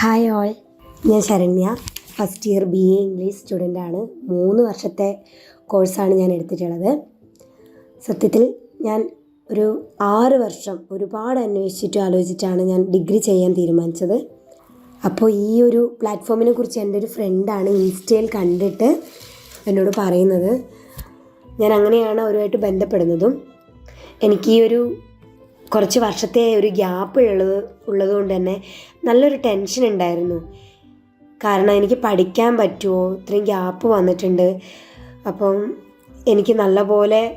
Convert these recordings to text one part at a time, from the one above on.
Hi all ഞാൻ Saranya. First year B A English സ്റ്റുഡന്റാണ് മൂന്ന് വർഷത്തെ കോഴ്സാണ് ഞാൻ എടുത്തിട്ടുള്ളത്. സത്യത്തിൽ ഞാൻ ഒരു ആറ് വർഷം ഒരുപാട് അന്വേഷിച്ചിട്ടും ആലോചിച്ചിട്ടാണ് ഞാൻ ഡിഗ്രി ചെയ്യാൻ തീരുമാനിച്ചത്. അപ്പോൾ ഈ ഒരു പ്ലാറ്റ്ഫോമിനെ കുറിച്ച് എന്റെ ഒരു ഫ്രണ്ടാണ് ഇൻസ്റ്റയിൽ കണ്ടിട്ട് എന്നോട് പറയുന്നത്. ഞാൻ അങ്ങനെയാണ് അവരുമായിട്ട് ബന്ധപ്പെടുന്നതും. എനിക്ക് ഈ ഒരു കുറച്ച് വർഷത്തെ ഒരു ഗ്യാപ്പ് ഉള്ളത് ഉള്ളതുകൊണ്ട് തന്നെ നല്ലൊരു ടെൻഷൻ ഉണ്ടായിരുന്നു. കാരണം എനിക്ക് പഠിക്കാൻ പറ്റുമോ? ഇത്രയും ഗ്യാപ്പ് വന്നിട്ടുണ്ട്. അപ്പം എനിക്ക് നല്ലപോലെ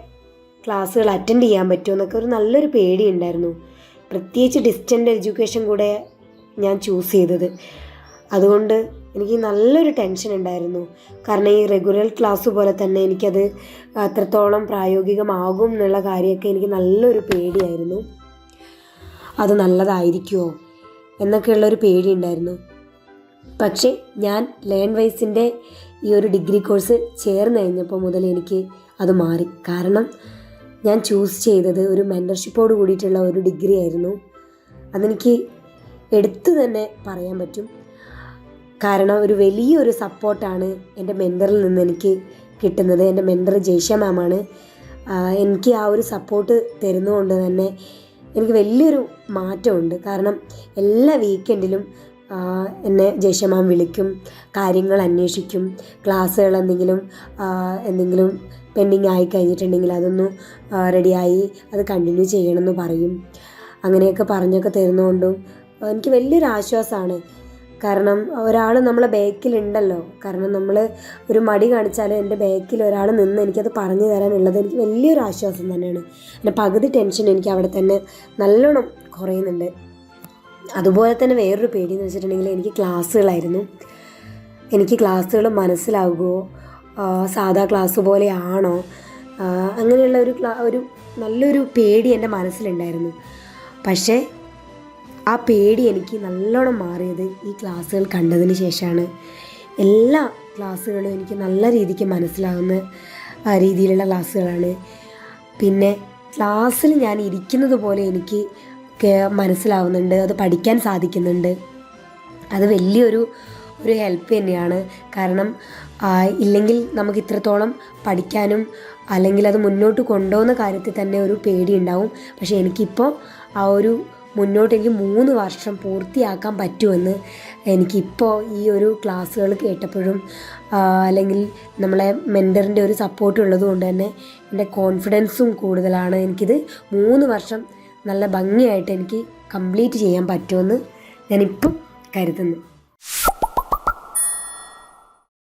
ക്ലാസ്സുകൾ അറ്റൻഡ് ചെയ്യാൻ പറ്റുമോ എന്നൊക്കെ ഒരു നല്ലൊരു പേടി ഉണ്ടായിരുന്നു. പ്രത്യേകിച്ച് ഡിസ്റ്റന്റ് എഡ്യൂക്കേഷൻ കൂടെ ഞാൻ ചൂസ് ചെയ്തത്. അതുകൊണ്ട് എനിക്ക് നല്ലൊരു ടെൻഷൻ ഉണ്ടായിരുന്നു. കാരണം ഈ റെഗുലർ ക്ലാസ് പോലെ തന്നെ എനിക്കത് അത്രത്തോളം പ്രായോഗികമാകും എന്നുള്ള കാര്യമൊക്കെ എനിക്ക് നല്ലൊരു പേടിയായിരുന്നു. അത് നല്ലതായിരിക്കുമോ എന്നൊക്കെയുള്ളൊരു പേടി ഉണ്ടായിരുന്നു പക്ഷേ ഞാൻ ലേൺ വൈസിന്റെ ഈ ഒരു ഡിഗ്രി കോഴ്സ് ചേർന്ന് കഴിഞ്ഞപ്പോൾ മുതൽ എനിക്ക് അത് മാറി. കാരണം ഞാൻ ചൂസ് ചെയ്തത് ഒരു മെന്റർഷിപ്പോട് കൂടിയിട്ടുള്ള ഒരു ഡിഗ്രി ആയിരുന്നു. അതെനിക്ക് എടുത്തു തന്നെ പറയാൻ പറ്റും. കാരണം ഒരു വലിയൊരു സപ്പോർട്ടാണ് എന്റെ മെന്ററിൽ നിന്ന് എനിക്ക് കിട്ടുന്നത്. എന്റെ മെന്റർ ജയ്ഷ മാമാണ്. എനിക്ക് ആ ഒരു സപ്പോർട്ട് തരുന്നതുകൊണ്ട് തന്നെ എനിക്ക് വലിയൊരു മാറ്റമുണ്ട്. കാരണം എല്ലാ വീക്കെൻഡിലും എന്നെ ജയശമാൻ വിളിക്കും കാര്യങ്ങൾ അന്വേഷിക്കും ക്ലാസ്സുകൾ എന്തെങ്കിലും എന്തെങ്കിലും പെൻഡിങ് ആയി കഴിഞ്ഞിട്ടുണ്ടെങ്കിൽ അതൊന്ന് റെഡിയായി അത് കണ്ടിന്യൂ ചെയ്യണമെന്ന് പറയും. അങ്ങനെയൊക്കെ പറഞ്ഞൊക്കെ തരുന്നതുകൊണ്ടും എനിക്ക് വലിയൊരു ആശ്വാസമാണ് കാരണം ഒരാൾ നമ്മളെ ബാക്കിലുണ്ടല്ലോ. കാരണം നമ്മൾ ഒരു മടി കാണിച്ചാൽ എന്റെ ബാക്കിൽ ഒരാൾ നിന്ന് എനിക്കത് പറഞ്ഞു തരാനുള്ളത് എനിക്ക് വലിയൊരു ആശ്വാസം തന്നെയാണ്. എന്റെ പകുതി ടെൻഷൻ എനിക്ക് അവിടെ തന്നെ നല്ലോണം കുറയുന്നുണ്ട്. അതുപോലെ തന്നെ വേറൊരു പേടി എന്ന് വെച്ചിട്ടുണ്ടെങ്കിൽ എനിക്ക് ക്ലാസ്സുകളായിരുന്നു. എനിക്ക് ക്ലാസ്സുകൾ മനസ്സിലാകുമോ സാധാ ക്ലാസ് പോലെയാണോ അങ്ങനെയുള്ള ഒരു ഒരു നല്ലൊരു പേടി എന്റെ മനസ്സിലുണ്ടായിരുന്നു. പക്ഷേ ആ പേടി എനിക്ക് നല്ലോണം മാറിയത് ഈ ക്ലാസ്സുകൾ കണ്ടതിന് ശേഷമാണ്. എല്ലാ ക്ലാസ്സുകളും എനിക്ക് നല്ല രീതിക്ക് മനസ്സിലാകുന്ന രീതിയിലുള്ള ക്ലാസ്സുകളാണ്. പിന്നെ ക്ലാസ്സിൽ ഞാൻ ഇരിക്കുന്നത് പോലെ എനിക്ക് മനസ്സിലാവുന്നുണ്ട് അത് പഠിക്കാൻ സാധിക്കുന്നുണ്ട്. അത് വലിയൊരു ഒരു ഹെൽപ്പ് തന്നെയാണ്. കാരണം ഇല്ലെങ്കിൽ നമുക്ക് ഇത്രത്തോളം പഠിക്കാനും അല്ലെങ്കിൽ അത് മുന്നോട്ട് കൊണ്ടുപോകുന്ന കാര്യത്തിൽ തന്നെ ഒരു പേടി ഉണ്ടാവും. പക്ഷേ എനിക്കിപ്പോൾ ആ ഒരു മുന്നോട്ട് എനിക്ക് മൂന്ന് വർഷം പൂർത്തിയാക്കാൻ പറ്റുമെന്ന് എനിക്കിപ്പോൾ ഈ ഒരു ക്ലാസ്സുകൾ കേട്ടപ്പോഴും അല്ലെങ്കിൽ നമ്മളെ മെന്ററിന്റെ ഒരു സപ്പോർട്ട് ഉള്ളത് കൊണ്ട് തന്നെ എന്റെ കോൺഫിഡൻസും കൂടുതലാണ്. എനിക്കിത് മൂന്ന് വർഷം നല്ല ഭംഗിയായിട്ട് എനിക്ക് കംപ്ലീറ്റ് ചെയ്യാൻ പറ്റുമെന്ന് ഞാനിപ്പം കരുതുന്നു.